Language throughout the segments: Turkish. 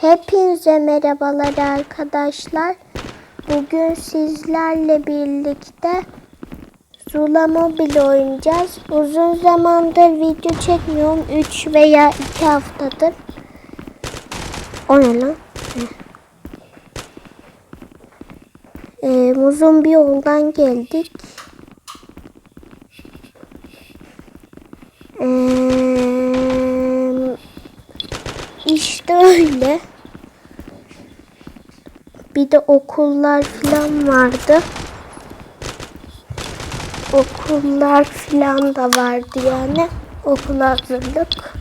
Hepinize merhabalar arkadaşlar. Bugün sizlerle birlikte Zula Mobile oynayacağız. Uzun zamandır video çekmiyorum. 3 veya 2 haftadır. O ne lan? Ee, uzun bir yoldan geldik. Ee, işte öyle. Bir de okullar falan vardı. Okullar falan da vardı yani. Okul hazırlık.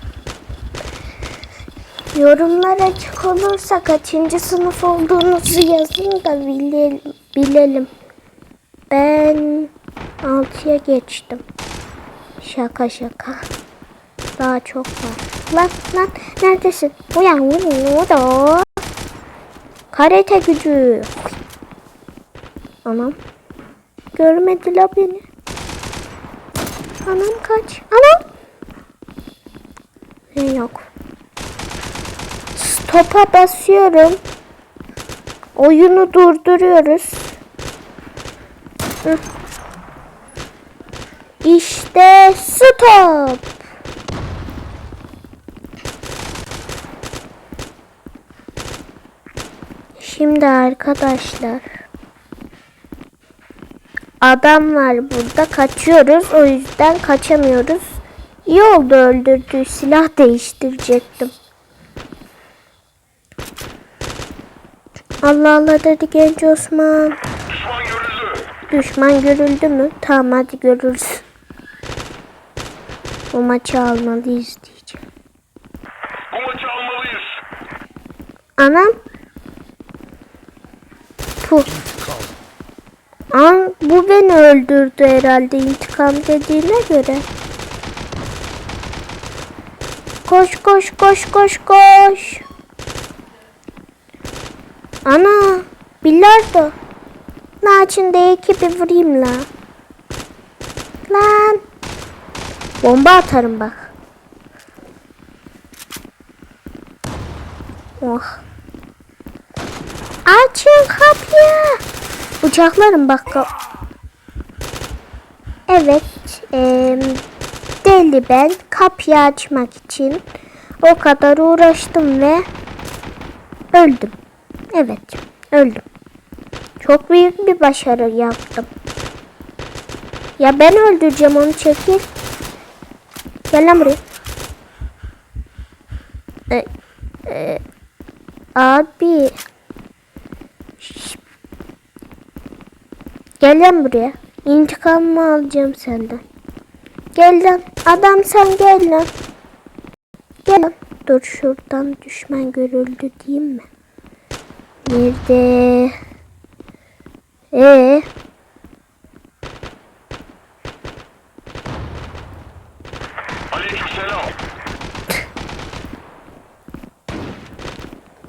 Yorumlar açık olursa kaçıncı sınıf olduğunuzu yazın da bilelim. bilelim. Ben 6'ya geçtim. Şaka şaka. Daha çok var. Lan lan neredesin? Uyan uyan Karate gücü. Anam. Görmedi la beni. Anam kaç. Anam. Ne yok. Stop'a basıyorum. Oyunu durduruyoruz. İşte stop. Şimdi arkadaşlar adam var burada kaçıyoruz o yüzden kaçamıyoruz. İyi oldu öldürdüğü silah değiştirecektim. Allah Allah dedi genç Osman. Düşman görüldü. Düşman görüldü mü? Tamam hadi görürüz. Bu maçı almalıyız diyeceğim. Bu maçı almalıyız. Anam. Puh. An bu beni öldürdü herhalde intikam dediğine göre. Koş koş koş koş koş. Ana bilardo. La içinde iki bir vurayım la. Lan. Bomba atarım bak. Oh. Açın kapıyı. Uçaklarım bak. Evet. eee, deli ben kapıyı açmak için o kadar uğraştım ve öldüm. Evet öldüm. Çok büyük bir başarı yaptım. Ya ben öldüreceğim onu çekil. Gel lan buraya. E, e, abi. Gel lan buraya. İntikamımı alacağım senden. Gel lan. Adam sen gel lan. Gel lan. Dur şuradan düşman görüldü diyeyim mi? Nerede? Ee,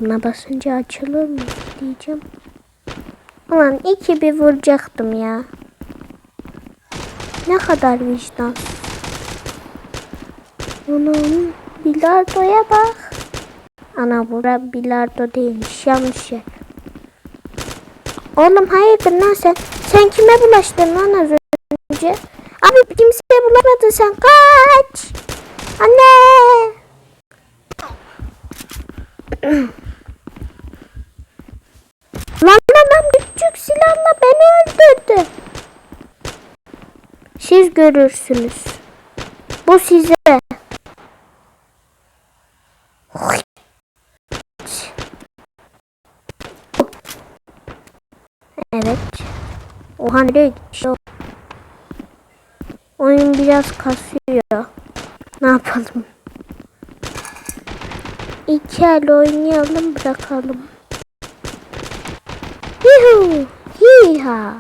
buna basınca açılır mı diyeceğim. Ulan iki bir vuracaktım ya. Ne kadar vicdan. Onun bilardoya bak. Ana bura bilardo değilmiş yanlış yer. Oğlum hayırdır lan sen? Sen kime bulaştın lan az önce? Abi kimseye bulamadın sen kaç. Anne. Lan adam küçük silahla beni öldürdü. Siz görürsünüz. Bu size. Evet. Oha nereye gitmiş o? Oyun biraz kasıyor. Ne yapalım? İki el oynayalım bırakalım. Yuhu! Hiha!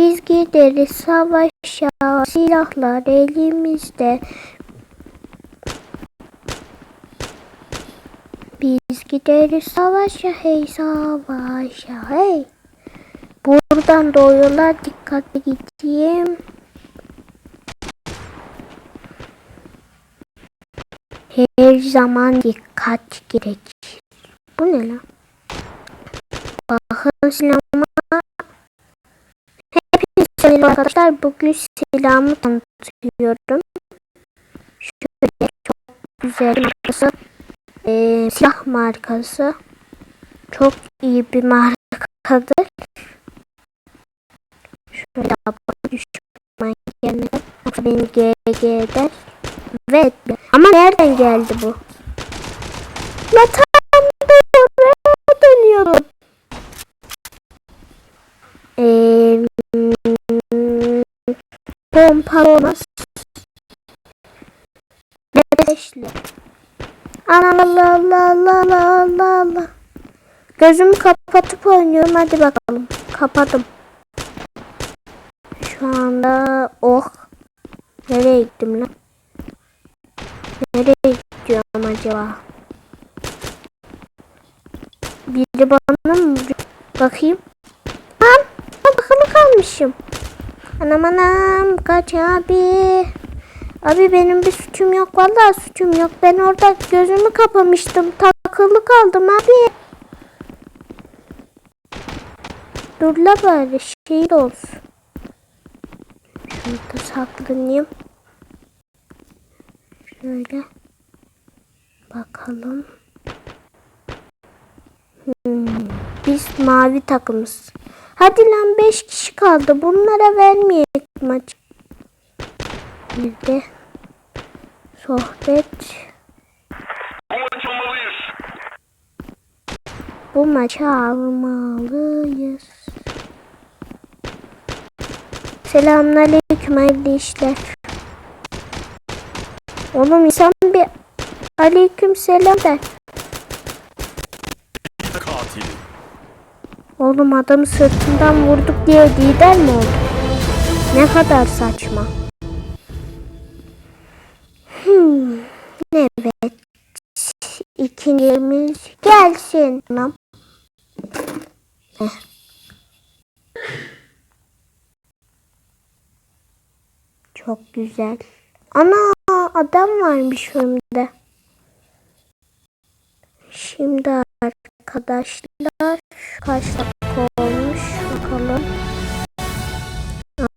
Biz gideriz savaşa, silahlar elimizde. Biz gideriz savaşa, hey savaşa, hey. Buradan doğuyorlar, dikkatli gideyim. Her zaman dikkat gerekir. Bu ne lan? Bakın silahıma. Merhaba arkadaşlar. Bugün silahımı tanıtıyorum. Şöyle çok güzel markası. Ee, silah markası. Çok iyi bir markadır. Şöyle abone düşman yerine. Yoksa beni GG eder. Ve ama nereden geldi bu? La pompa olmaz. Beşli. Allah Allah Allah Allah Allah Allah. Gözümü kapatıp oynuyorum. Hadi bakalım. Kapadım. Şu anda oh. Nereye gittim lan? Nereye gidiyorum acaba? Biri bana mı? Bakayım. Lan bakılı kalmışım. Anam anam kaç abi. Abi benim bir suçum yok. Vallahi suçum yok. Ben orada gözümü kapamıştım. Takılı kaldım abi. Dur la bari şey olsun. Şurada saklanayım. Şöyle. Bakalım. Hmm, Biz mavi takımız. Hadi lan 5 kişi kaldı. Bunlara vermeyek maç. Bir de sohbet. Bu maçı almalıyız. Bu maçı almalıyız. Selamünaleyküm hayırlı işler. Oğlum insan bir aleyküm selam der. Oğlum adamı sırtından vurduk diye lider mi oldu? Ne kadar saçma. Hmm, evet. İkincimiz gelsin. Heh. Çok güzel. Ana adam varmış önümde. Şimdi arkadaşlar kaç dakika olmuş bakalım.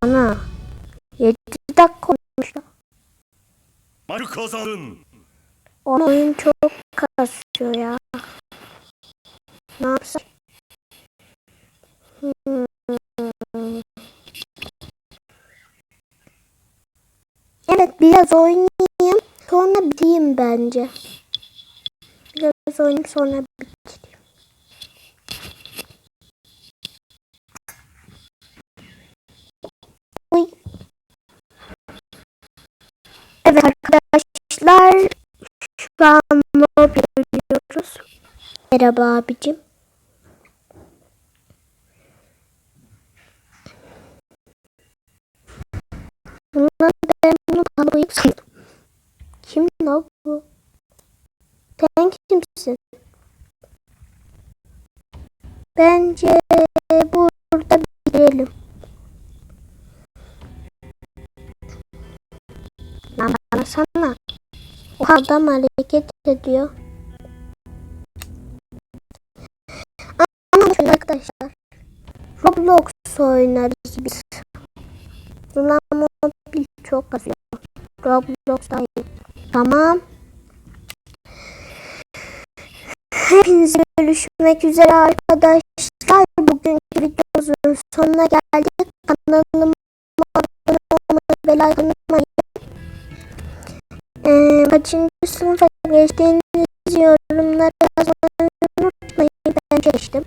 Ana 7 dakika olmuş. Maçı kazandın. Oyun çok kasıyor ya. Ne yapsak? Hmm. Evet biraz oynayayım. Sonra bitireyim bence. Biraz oynayayım sonra bitireyim. Uy. Evet arkadaşlar şu an mob oynuyoruz. Merhaba abicim. Adam hareket ediyor. Ama arkadaşlar. Roblox oynarız biz. Ulan mobil çok kasıyor. Roblox daha iyi. Tamam. Hepinize görüşmek üzere arkadaşlar. Bugünkü videomuzun sonuna geldik. Kanalıma abone olmayı ve sınıfa geçtiğiniz yorumlara yazmayı ben geçtim.